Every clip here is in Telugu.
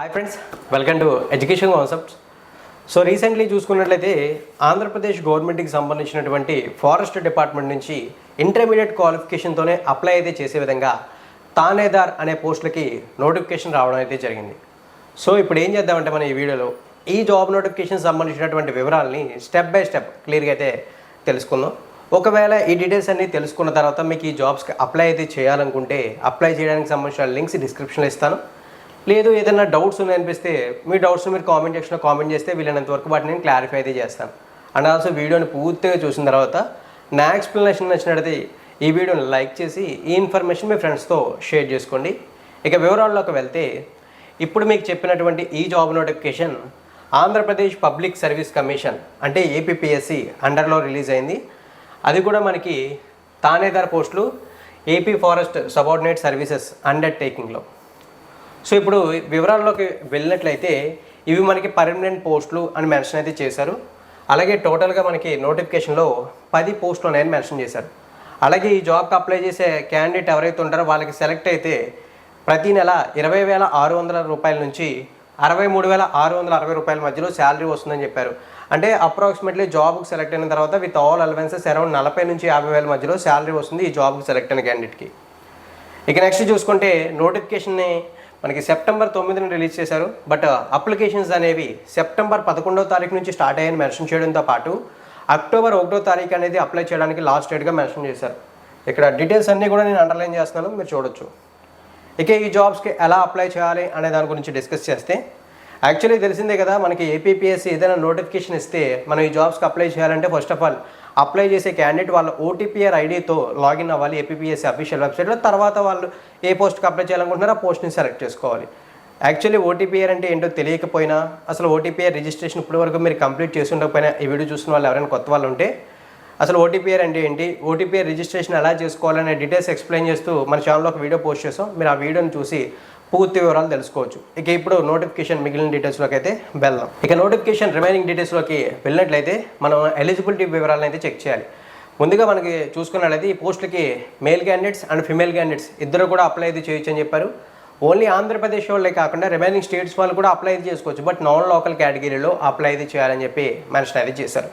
Hi friends welcome to education concepts so recently చూసుకున్నట్లయితే ఆంధ్రప్రదేశ్ గవర్నమెంట్కి సంబంధించినటువంటి ఫారెస్ట్ డిపార్ట్మెంట్ నుంచి ఇంటర్మీడియట్ క్వాలిఫికేషన్తోనే అప్లై అయితే చేసే విధంగా తానేదార్ అనే పోస్టులకి నోటిఫికేషన్ రావడం అయితే జరిగింది. సో ఇప్పుడు ఏం చేద్దామంటే మన ఈ వీడియోలో ఈ జాబ్ నోటిఫికేషన్ సంబంధించినటువంటి వివరాలని స్టెప్ బై స్టెప్ క్లియర్గా అయితే తెలుసుకుందాం. ఒకవేళ ఈ డీటెయిల్స్ అన్ని తెలుసుకున్న తర్వాత మీకు ఈ జాబ్స్కి అప్లై అయితే చేయాలనుకుంటే అప్లై చేయడానికి సంబంధించిన లింక్స్ డిస్క్రిప్షన్లో ఇస్తాను. లేదు ఏదైనా డౌట్స్ ఉన్నాయనిపిస్తే మీ డౌట్స్ మీరు కామెంట్ సెక్షన్లో కామెంట్ చేస్తే వీలైనంత వరకు వాటిని నేను క్లారిఫై అయితే చేస్తాను. అండ్ ఆల్సో వీడియోని పూర్తిగా చూసిన తర్వాత నా ఎక్స్ప్లెనేషన్ నచ్చినట్లయితే ఈ వీడియోని లైక్ చేసి ఈ ఇన్ఫర్మేషన్ మీ ఫ్రెండ్స్తో షేర్ చేసుకోండి. ఇక వివరాల్లోకి వెళ్తే ఇప్పుడు మీకు చెప్పినటువంటి ఈ job notification Andhra Pradesh public service commission అంటే ఏపీపీఎస్సి అండర్లో రిలీజ్ అయింది. అది కూడా మనకి తానేదార్ పోస్టులు ఏపీ ఫారెస్ట్ సబార్డినేట్ సర్వీసెస్ అండర్టేకింగ్లో సో ఇప్పుడు వివరాల్లోకి వెళ్ళినట్లయితే ఇవి మనకి పర్మనెంట్ పోస్టులు అని మెన్షన్ అయితే చేశారు. అలాగే టోటల్గా మనకి నోటిఫికేషన్లో పది పోస్టులు ఉన్నాయని మెన్షన్ చేశారు. అలాగే ఈ జాబ్కి అప్లై చేసే క్యాండిడేట్ ఎవరైతే ఉంటారో వాళ్ళకి సెలెక్ట్ అయితే ప్రతి నెల ఇరవై వేల ఆరు వందల రూపాయల నుంచి అరవై మూడు వేల ఆరు వందల అరవై రూపాయల మధ్యలో శాలరీ వస్తుందని చెప్పారు. అంటే అప్రాక్సిమేట్లీ జాబ్కి సెలెక్ట్ అయిన తర్వాత విత్ ఆల్ అలవెన్సెస్ అరౌండ్ నలభై నుంచి యాభై వేల మధ్యలో శాలరీ వస్తుంది ఈ జాబ్కి సెలెక్ట్ అయిన క్యాండిడేట్కి ఇక నెక్స్ట్ చూసుకుంటే నోటిఫికేషన్ని మనకి సెప్టెంబర్ తొమ్మిదిని రిలీజ్ చేశారు. బట్ uh, అప్లికేషన్స్ అనేవి సెప్టెంబర్ పదకొండవ తారీఖు నుంచి స్టార్ట్ అయ్యాయని మెన్షన్ చేయడంతో పాటు అక్టోబర్ ఒకటో తారీఖు అనేది అప్లై చేయడానికి లాస్ట్ డేట్గా మెన్షన్ చేశారు. ఇక్కడ డీటెయిల్స్ అన్నీ కూడా నేను అండర్లైన్ చేస్తున్నాను మీరు చూడొచ్చు. ఇక ఈ జాబ్స్కి ఎలా అప్లై చేయాలి అనే దాని గురించి డిస్కస్ చేస్తే యాక్చువల్లీ తెలిసిందే కదా మనకి ఏపీపీఎస్సీ ఏదైనా నోటిఫికేషన్ ఇస్తే మనం ఈ జాబ్స్కి అప్లై చేయాలంటే ఫస్ట్ ఆఫ్ ఆల్ అప్లై చేసే క్యాండిడేట్ వాళ్ళ ఓటీపీఆర్ ఐడితో లాగిన్ అవ్వాలి ఏపీఎస్సీ అఫీషియల్ వెబ్సైట్లో. తర్వాత వాళ్ళు ఏ పోస్ట్కి అప్లై చేయాలనుకుంటున్నారో ఆ పోస్ట్ని సెలెక్ట్ చేసుకోవాలి. యాక్చువల్లీ ఓటీపీఆర్ అంటే ఏంటో తెలియకపోయినా అసలు ఓటీపీఆర్ రిజిస్ట్రేషన్ ఇప్పటి వరకు మీరు కంప్లీట్ చేసి ఉండకపోయినా ఈ వీడియో చూసిన వాళ్ళు ఎవరైనా కొత్త వాళ్ళు ఉంటే అసలు ఓటీపీఆర్ అంటే ఏంటి? ఓటీపీఆర్ రిజిస్ట్రేషన్ ఎలా చేసుకోవాలనే డీటెయిల్స్ ఎక్స్ప్లెయిన్ చేస్తూ మన ఛానల్లో ఒక వీడియో పోస్ట్ చేసాం. మీరు ఆ వీడియోని చూసి పూర్తి వివరాలు తెలుసుకోవచ్చు. ఇక ఇప్పుడు నోటిఫికేషన్ మిగిలిన డీటెయిల్స్లోకి అయితే వెళ్దాం. ఇక నోటిఫికేషన్ రిమైనింగ్ డీటెయిల్స్లోకి వెళ్ళినట్లయితే మనం ఎలిజిబిలిటీ వివరాలను అయితే చెక్ చేయాలి. ముందుగా మనకి చూసుకున్నట్లయితే ఈ పోస్టులకి male candidates and female candidates ఇద్దరు కూడా అప్లై అయితే చేయొచ్చు అని చెప్పారు. ఓన్లీ ఆంధ్రప్రదేశ్ వాళ్ళే కాకుండా రిమైనింగ్ స్టేట్స్ వాళ్ళు కూడా అప్లై అయితే చేసుకోవచ్చు. బట్ నాన్ లోకల్ కేటగిరీలో అప్లై అయితే చేయాలని చెప్పి మెన్షన్ అయితే చేశారు.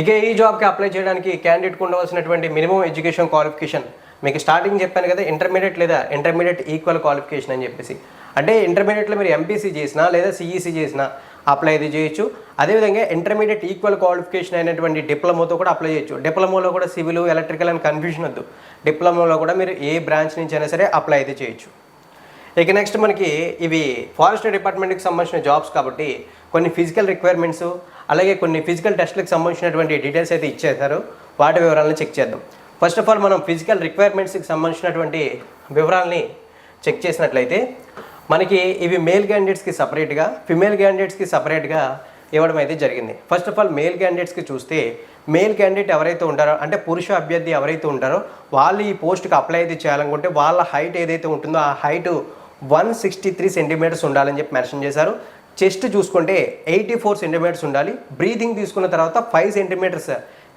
ఇక ఈ జాబ్కి అప్లై చేయడానికి క్యాండిడేట్కి ఉండవలసినటువంటి మినిమం ఎడ్యుకేషన్ క్వాలిఫికేషన్ మీకు స్టార్టింగ్ చెప్పాను కదా ఇంటర్మీడియట్ లేదా ఇంటర్మీడియట్ ఈక్వల్ క్వాలిఫికేషన్ అని చెప్పేసి. అంటే ఇంటర్మీడియట్లో మీరు ఎంపీసీ చేసినా లేదా సిఈసీ చేసినా అప్లై అది చేయొచ్చు. అదేవిధంగా ఇంటర్మీడియట్ ఈక్వల్ క్వాలిఫికేషన్ అయినటువంటి డిప్లొమాతో కూడా అప్లై చేయొచ్చు. డిప్లొమాలో కూడా సివిల్ ఎలక్ట్రికల్ అని కన్ఫ్యూజన్ వద్దు. డిప్లొమాలో కూడా మీరు ఏ బ్రాంచ్ నుంచి అయినా సరే అప్లై అయితే చేయొచ్చు. ఇక నెక్స్ట్ మనకి ఇవి ఫారెస్ట్ డిపార్ట్మెంట్కి సంబంధించిన జాబ్స్ కాబట్టి కొన్ని ఫిజికల్ రిక్వైర్మెంట్స్ అలాగే కొన్ని ఫిజికల్ టెస్ట్లకు సంబంధించినటువంటి డీటెయిల్స్ అయితే ఇచ్చేశారు. వాటి వివరాలను చెక్ చేద్దాం. ఫస్ట్ ఆఫ్ ఆల్ మనం ఫిజికల్ రిక్వైర్మెంట్స్కి సంబంధించినటువంటి వివరాలని చెక్ చేసినట్లయితే మనకి ఇవి మేల్ క్యాండిడేట్స్కి సపరేట్గా ఫిమేల్ క్యాండిడేట్స్కి సపరేట్గా ఇవ్వడం అయితే జరిగింది. ఫస్ట్ ఆఫ్ ఆల్ మేల్ క్యాండిడేట్స్కి చూస్తే మేల్ క్యాండిడేట్ ఎవరైతే ఉంటారో అంటే పురుష అభ్యర్థి ఎవరైతే ఉంటారో వాళ్ళు ఈ పోస్ట్కి అప్లై అయితే చేయాలనుకుంటే వాళ్ళ హైట్ ఏదైతే ఉంటుందో ఆ height one sixty three centimetres ఉండాలని చెప్పి మెన్షన్ చేశారు. చెస్ట్ చూసుకుంటే ఎయిటీ ఫోర్ సెంటీమీటర్స్ ఉండాలి. బ్రీతింగ్ తీసుకున్న తర్వాత ఫైవ్ సెంటీమీటర్స్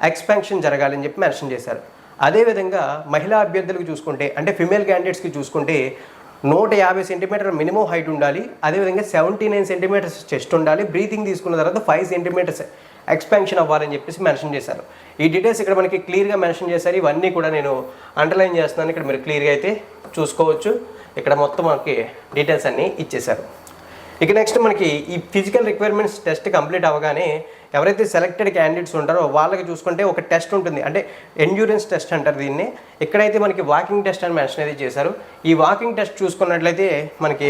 ఎక్స్పాన్షన్ జరగాలని చెప్పి మెన్షన్ చేశారు. అదేవిధంగా మహిళా అభ్యర్థులకు చూసుకుంటే అంటే ఫిమేల్ క్యాండిడేట్స్కి చూసుకుంటే నూట యాభై సెంటీమీటర్ మినిమం హైట్ ఉండాలి. అదేవిధంగా సెవెంటీ నైన్ సెంటీమీటర్స్ చెస్ట్ ఉండాలి. బ్రీతింగ్ తీసుకున్న తర్వాత ఫైవ్ సెంటీమీటర్స్ ఎక్స్పాన్షన్ అవ్వాలని చెప్పేసి మెన్షన్ చేశారు. ఈ డీటెయిల్స్ ఇక్కడ మనకి క్లియర్గా మెన్షన్ చేశారు. ఇవన్నీ కూడా నేను అండర్లైన్ చేస్తున్నాను. ఇక్కడ మీరు క్లియర్గా అయితే చూసుకోవచ్చు. ఇక్కడ మొత్తం మనకి డీటెయిల్స్ అన్నీ ఇచ్చేశారు. ఇక నెక్స్ట్ మనకి ఈ ఫిజికల్ రిక్వైర్మెంట్స్ టెస్ట్ కంప్లీట్ అవ్వగానే ఎవరైతే సెలెక్టెడ్ క్యాండిడేట్స్ ఉంటారో వాళ్ళకి చూసుకుంటే ఒక టెస్ట్ ఉంటుంది. అంటే ఎండ్యూరెన్స్ టెస్ట్ అంటారు దీన్ని. ఇక్కడైతే మనకి వాకింగ్ టెస్ట్ అని మెన్షన్ అయితే చేశారు ఈ వాకింగ్ టెస్ట్ చూసుకున్నట్లయితే మనకి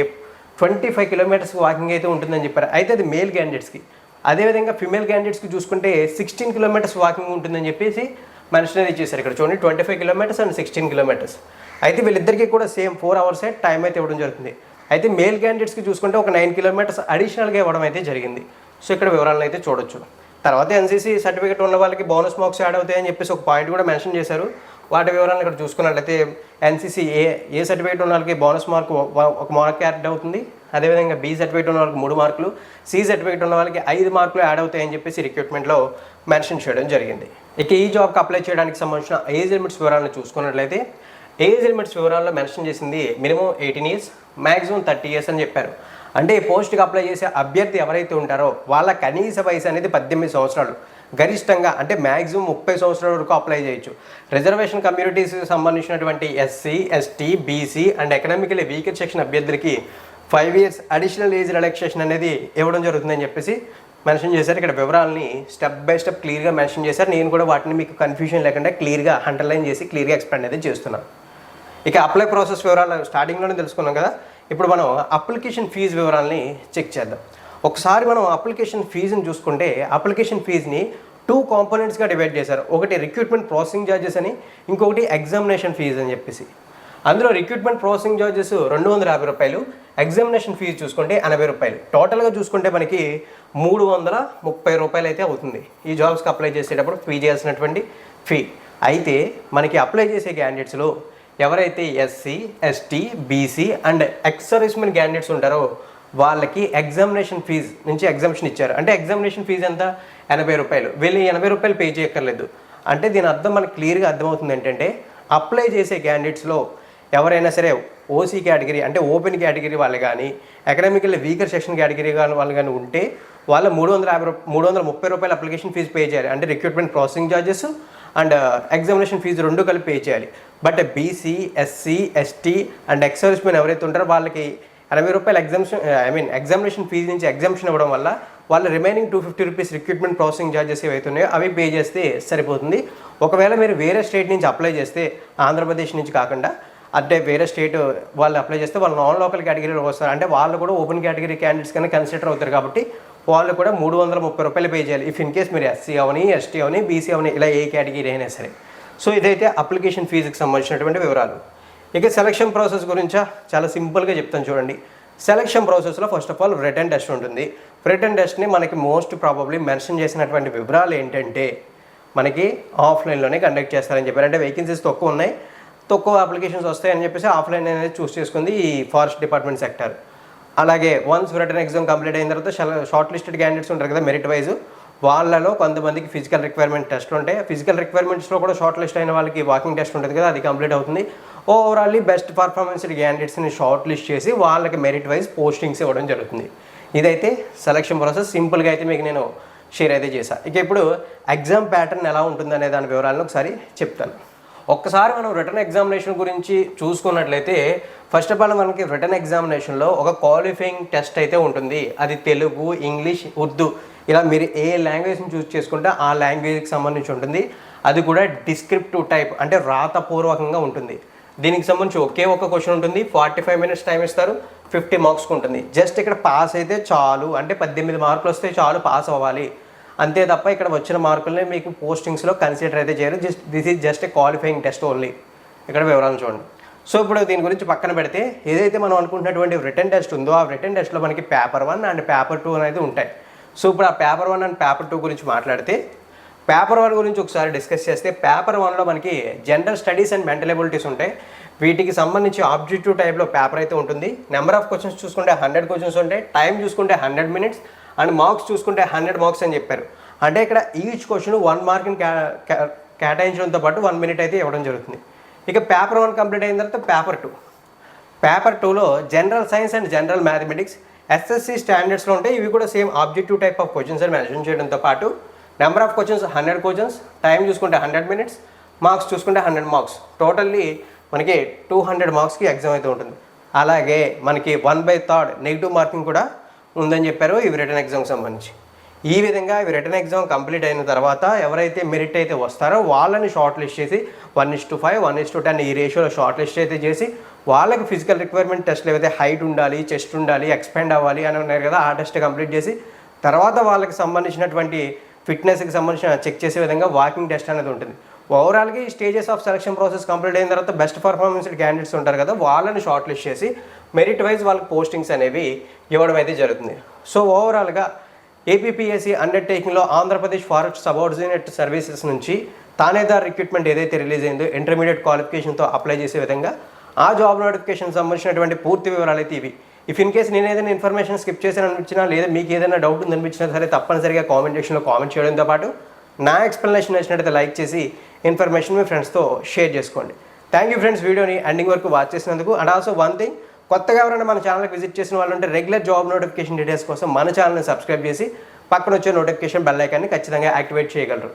ట్వంటీ ఫైవ్ కిలోమీటర్స్ వాకింగ్ అయితే ఉంటుందని చెప్పారు. అయితే అది మేల్ క్యాండిడేట్స్కి అదేవిధంగా ఫిమేల్ క్యాండిడేట్స్కి చూసుకుంటే సిక్స్టీన్ కిలోమీటర్స్ వాకింగ్ ఉంటుందని చెప్పేసి మెన్షన్ అయితే చేశారు ఇక్కడ. చూడండి twenty five kilometres and sixteen kilometres అయితే వీళ్ళిద్దరికీ కూడా సేమ్ ఫోర్ అవర్సే టైం అయితే ఇవ్వడం జరుగుతుంది. అయితే మేల్ క్యాండిడేట్స్కి చూసుకుంటే ఒక నైన్ కిలోమీటర్స్ అడిషనల్గా ఇవ్వడం అయితే జరిగింది. సో ఇక్కడ వివరాలను అయితే చూడొచ్చు. తర్వాత ఎన్సీసీ సర్టిఫికేట్ ఉన్న వాళ్ళకి బోనస్ మార్క్స్ యాడ్ అవుతాయని చెప్పేసి ఒక పాయింట్ కూడా మెన్షన్ చేశారు. వాటి వివరాలను ఇక్కడ చూసుకున్నట్లయితే ఎన్సీసీ ఏ ఏ సర్టిఫికేట్ ఉన్న వాళ్ళకి బోనస్ మార్క్ ఒక మార్క్ యాడ్ అవుతుంది. అదేవిధంగా బి సర్టిఫికేట్ ఉన్న వాళ్ళకి మూడు మార్కులు సి సర్టిఫికేట్ ఉన్న వాళ్ళకి ఐదు మార్కులు యాడ్ అవుతాయని చెప్పేసి రిక్రూట్మెంట్లో మెన్షన్ చేయడం జరిగింది. ఇక ఈ జాబ్కి అప్లై చేయడానికి సంబంధించిన ఏజ్ లిమిట్స్ వివరాలను చూసుకున్నట్లయితే ఏజ్ లిమిట్స్ వివరాల్లో మెన్షన్ చేసింది minimum eighteen years maximum thirty years అని చెప్పారు. అంటే ఈ పోస్ట్కి అప్లై చేసే అభ్యర్థి ఎవరైతే ఉంటారో వాళ్ళ కనీస వయసు అనేది పద్దెనిమిది సంవత్సరాలు. గరిష్టంగా అంటే మ్యాక్సిమం ముప్పై సంవత్సరాల వరకు అప్లై చేయొచ్చు. రిజర్వేషన్ కమ్యూనిటీస్కి సంబంధించినటువంటి SC ST BC and economically weaker section అభ్యర్థులకి five years additional age relaxation అనేది ఇవ్వడం జరుగుతుందని చెప్పేసి మెన్షన్ చేశారు. ఇక్కడ వివరాలని స్టెప్ బై స్టెప్ క్లియర్గా మెన్షన్ చేశారు. నేను కూడా వాటిని మీకు కన్ఫ్యూజన్ లేకుండా క్లియర్గా అండర్లైన్ చేసి క్లియర్గా ఎక్స్ప్లెయిన్ అనేది చేస్తున్నాను ఇక అప్లై ప్రాసెస్ వివరాలు స్టార్టింగ్లోనే తెలుసుకున్నాం కదా. ఇప్పుడు మనం అప్లికేషన్ ఫీజు వివరాలని చెక్ చేద్దాం. ఒకసారి మనం అప్లికేషన్ ఫీజుని చూసుకుంటే అప్లికేషన్ ఫీజుని టూ కాంపోనెంట్స్గా డివైడ్ చేశారు. ఒకటి రిక్రూట్మెంట్ ప్రాసెసింగ్ చార్జెస్ అని ఇంకొకటి ఎగ్జామినేషన్ ఫీజు అని చెప్పేసి. అందులో రిక్రూట్మెంట్ ప్రాసెసింగ్ చార్జెస్ రెండు వందల యాభై రూపాయలు ఎగ్జామినేషన్ ఫీజు చూసుకుంటే ఎనభై రూపాయలు. టోటల్గా చూసుకుంటే మనకి మూడు వందల ముప్పై రూపాయలు అయితే అవుతుంది. ఈ జాబ్స్కి అప్లై చేసేటప్పుడు ఫీ చేయాల్సినటువంటి ఫీ అయితే మనకి అప్లై చేసే క్యాండిడేట్స్లో ఎవరైతే SC ST BC and ex servicemen candidates ఉంటారో వాళ్ళకి ఎగ్జామినేషన్ ఫీజు నుంచి ఎగ్జామిషన్ ఇచ్చారు. అంటే ఎగ్జామినేషన్ ఫీజు ఎంత? ఎనభై రూపాయలు. వీళ్ళు ఎనభై రూపాయలు పే చేయక్కర్లేదు. అంటే దీని అర్థం మనకు క్లియర్గా అర్థమవుతుంది ఏంటంటే అప్లై చేసే క్యాండిడేట్స్లో ఎవరైనా సరే ఓసీ కేటగిరీ అంటే ఓపెన్ కేటగిరీ వాళ్ళు కానీ ఎకనామికల్ వీకర్ సెక్షన్ కేటగిరీ కానీ వాళ్ళు కానీ ఉంటే వాళ్ళ మూడు వందల యాభై రూప మూడు వందల ముప్పై రూపాయల అప్లికేషన్ ఫీజు పే చేయాలి. అంటే recruitment processing charges and uh, examination fee రెండు కలిపి పే చేయాలి. But BC SC ST and ex men ఎవరైతే ఉంటారో వాళ్ళకి ఎనభై రూపాయల exemption I mean examination fee నుంచి ఎగ్జామ్షన్ ఇవ్వడం వల్ల వాళ్ళ remaining two fifty rupees recruitment processing charges ఏవైతున్నాయో అవి పే చేస్తే సరిపోతుంది. ఒకవేళ మీరు వేరే స్టేట్ నుంచి అప్లై చేస్తే ఆంధ్రప్రదేశ్ నుంచి కాకుండా అంటే వేరే స్టేట్ వాళ్ళు అప్లై చేస్తే వాళ్ళు నాన్ లోకల్ కేటగిరీలో వస్తారు. అంటే వాళ్ళు కూడా ఓపెన్ కేటగిరీ క్యాండిడేట్స్ కన్నా కన్సిడర్ అవుతారు కాబట్టి వాళ్ళు కూడా మూడు వందల ముప్పై రూపాయలు పే చేయాలి. ఇఫ్ ఇన్ కేస్ మీరు ఎస్సీ అవని ఎస్టీ అవని బీసీ అవని ఇలా ఏ కేటగిరీ అయినా సరే. సో ఇదైతే అప్లికేషన్ ఫీజుకి సంబంధించినటువంటి వివరాలు. ఇక సెలక్షన్ ప్రాసెస్ గురించా? చాలా సింపుల్గా చెప్తాను చూడండి. సెలక్షన్ ప్రాసెస్లో first of all written test ఉంటుంది. రిటర్న్ టెస్ట్ని మనకి మోస్ట్ ప్రాబబ్లీ మెన్షన్ చేసినటువంటి వివరాలు ఏంటంటే మనకి ఆఫ్లైన్లోనే కండక్ట్ చేస్తారని చెప్పారు. అంటే వేకెన్సీస్ తక్కువ ఉన్నాయి. తక్కువ అప్లికేషన్స్ వస్తాయని చెప్పేసి ఆఫ్లైన్ అనేది చూస్ చేసుకుంది ఈ ఫారెస్ట్ డిపార్ట్మెంట్ సెక్టర్ అలాగే వన్స్ రిటర్న్ ఎగ్జామ్ కంప్లీట్ అయిన తర్వాత షార్ట్ లిస్టెడ్ క్యాండిడేట్స్ ఉంటారు కదా మెరిట్ వైజ్ వాళ్ళలో కొంతమందికి ఫిజికల్ రిక్వైర్మెంట్ టెస్ట్ ఉంటాయి ఫిజికల్ రిక్వైర్మెంట్స్లో కూడా షార్ట్ లిస్ట్ అయిన వాళ్ళకి వాకింగ్ టెస్ట్ ఉంటుంది కదా అది కంప్లీట్ అవుతుంది. ఓవరాల్లీ బెస్ట్ పర్ఫార్మెన్స్ క్యాండిడేట్స్ని షార్ట్ లిస్ట్ చేసి వాళ్ళకి మెరిట్ వైజ్ పోస్టింగ్స్ ఇవ్వడం జరుగుతుంది. ఇదైతే సెలక్షన్ ప్రాసెస్ సింపుల్గా అయితే మీకు నేను షేర్ అయితే చేశాను ఇక ఇప్పుడు ఎగ్జామ్ ప్యాటర్న్ ఎలా ఉంటుందనే దాని వివరాలను ఒకసారి చెప్తాను. ఒక్కసారి మనం రిటర్న్ ఎగ్జామినేషన్ గురించి చూసుకున్నట్లయితే ఫస్ట్ ఆఫ్ ఆల్ మనకి రిటర్న్ ఎగ్జామినేషన్లో ఒక క్వాలిఫైయింగ్ టెస్ట్ అయితే ఉంటుంది. అది తెలుగు ఇంగ్లీష్ ఉర్దూ. ఇలా మీరు ఏ లాంగ్వేజ్ని చూస్ చేసుకుంటే ఆ లాంగ్వేజ్కి సంబంధించి ఉంటుంది. అది కూడా డిస్క్రిప్టివ్ టైప్ అంటే రాతపూర్వకంగా ఉంటుంది. దీనికి సంబంధించి ఒకే ఒక క్వశ్చన్ ఉంటుంది. ఫార్టీ ఫైవ్ మినిట్స్ టైం ఇస్తారు ఫిఫ్టీ మార్క్స్కి ఉంటుంది. జస్ట్ ఇక్కడ పాస్ అయితే చాలు. అంటే పద్దెనిమిది మార్కులు వస్తే చాలు పాస్ అవ్వాలి. అంతే తప్ప ఇక్కడ వచ్చిన మార్కుల్ని మీకు పోస్టింగ్స్లో కన్సిడర్ అయితే చేయరు. Just this is just a qualifying test only. ఇక్కడ వివరాలు చూడండి. సో ఇప్పుడు దీని గురించి పక్కన పెడితే ఏదైతే మనం అనుకుంటున్నటువంటి రిటర్న్ టెస్ట్ ఉందో ఆ రిటర్న్ టెస్ట్లో మనకి paper one and paper two అనేది ఉంటాయి. సో ఇప్పుడు ఆ paper one and paper two గురించి మాట్లాడితే పేపర్ వన్ గురించి ఒకసారి డిస్కస్ చేస్తే పేపర్ వన్లో మనకి general studies and mental abilities ఉంటాయి. వీటికి సంబంధించి ఆబ్జెక్టివ్ టైప్లో పేపర్ అయితే ఉంటుంది. నెంబర్ ఆఫ్ క్వశ్చన్స్ చూసుకుంటే హండ్రెడ్ క్వశ్చన్స్ ఉంటాయి. టైం చూసుకుంటే హండ్రెడ్ మినిట్స్ అండ్ మార్క్స్ చూసుకుంటే హండ్రెడ్ మార్క్స్ అని చెప్పారు. అంటే ఇక్కడ ఈచ్ క్వశ్చన్ వన్ మార్క్ని కేటాయించడంతో పాటు వన్ మినిట్ అయితే ఇవ్వడం జరుగుతుంది. ఇక పేపర్ వన్ కంప్లీట్ అయిన తర్వాత పేపర్ టూ. పేపర్ టూలో general science and general mathematics SSC స్టాండర్డ్స్లో ఉంటాయి. ఇవి కూడా same objective type of questions అని మెన్షన్ చేయడంతో పాటు number of questions hundred questions time చూసుకుంటే హండ్రెడ్ మినిట్స్ మార్క్స్ చూసుకుంటే హండ్రెడ్ మార్క్స్. టోటల్లీ మనకి టూ హండ్రెడ్ మార్క్స్కి ఎగ్జామ్ అయితే ఉంటుంది. అలాగే మనకి one by third negative marking కూడా ఉందని చెప్పారు ఇవి రిటర్న్ ఎగ్జామ్కి సంబంధించి. ఈ విధంగా ఇవి రిటర్న్ ఎగ్జామ్ కంప్లీట్ అయిన తర్వాత ఎవరైతే మెరిట్ అయితే వస్తారో వాళ్ళని షార్ట్ లిస్ట్ చేసి one is to five one is to ten ఈ రేషియోలో షార్ట్ లిస్ట్ అయితే చేసి వాళ్ళకి ఫిజికల్ రిక్వైర్మెంట్ టెస్ట్లు ఏవైతే హైట్ ఉండాలి చెస్ట్ ఉండాలి ఎక్స్పాండ్ అవ్వాలి అని ఉన్నారు కదా ఆ టెస్ట్ కంప్లీట్ చేసి తర్వాత వాళ్ళకి సంబంధించినటువంటి ఫిట్నెస్కి సంబంధించిన చెక్ చేసే విధంగా వాకింగ్ టెస్ట్ అనేది ఉంటుంది. ఓవరాల్గా ఈ stages of selection process complete అయిన తర్వాత బెస్ట్ పర్ఫార్మెన్స్ క్యాండిడేట్స్ ఉంటారు కదా వాళ్ళని షార్ట్ లిస్ట్ చేసి మెరిట్ వైజ్ వాళ్ళకి పోస్టింగ్స్ అనేవి ఇవ్వడం అయితే జరుగుతుంది. సో ఓవరాల్గా ఏపీపీఎస్సీ అండర్టేకింగ్లో ఆంధ్రప్రదేశ్ ఫారెస్ట్ సబార్డినేట్ సర్వీసెస్ నుంచి తానేదార్ రిక్రూట్మెంట్ ఏదైతే రిలీజ్ అయిందో ఇంటర్మీడియట్ క్వాలిఫికేషన్తో అప్లై చేసే విధంగా ఆ జాబ్ నోటిఫికేషన్ సంబంధించినటువంటి పూర్తి వివరాలు అయితే ఇవి. ఇఫ్ ఇన్ కేస్ నేను ఏదైనా ఇన్ఫర్మేషన్ స్కిప్ చేశాను అనిపించినా లేదా మీకు ఏదైనా డౌట్ ఉందనిపించినా సరే తప్పనిసరిగా కామెంట్ సెక్షన్లో కామెంట్ చేయడంతో పాటు నా ఎక్స్ప్లెనేషన్ నచ్చినట్టయితే లైక్ చేసి ఇన్ఫర్మేషన్ మీ ఫ్రెండ్స్తో షేర్ చేసుకోండి. థ్యాంక్ యూ ఫ్రెండ్స్ వీడియోని ఎండింగ్ వరకు వాచ్ చేసినందుకు. అండ్ ఆల్సో వన్ థింగ్ కొత్తగా ఎవరైనా మన ఛానల్కి విజిట్ చేసిన వాళ్ళు ఉంటే రెగ్యులర్ జాబ్ నోటిఫికేషన్ డీటెయిల్స్ కోసం మన ఛానల్ని సబ్స్క్రైబ్ చేసి పక్కన వచ్చే నోటిఫికేషన్ బెల్ ఐకాన్ని ఖచ్చితంగా యాక్టివేట్ చేయగలరు.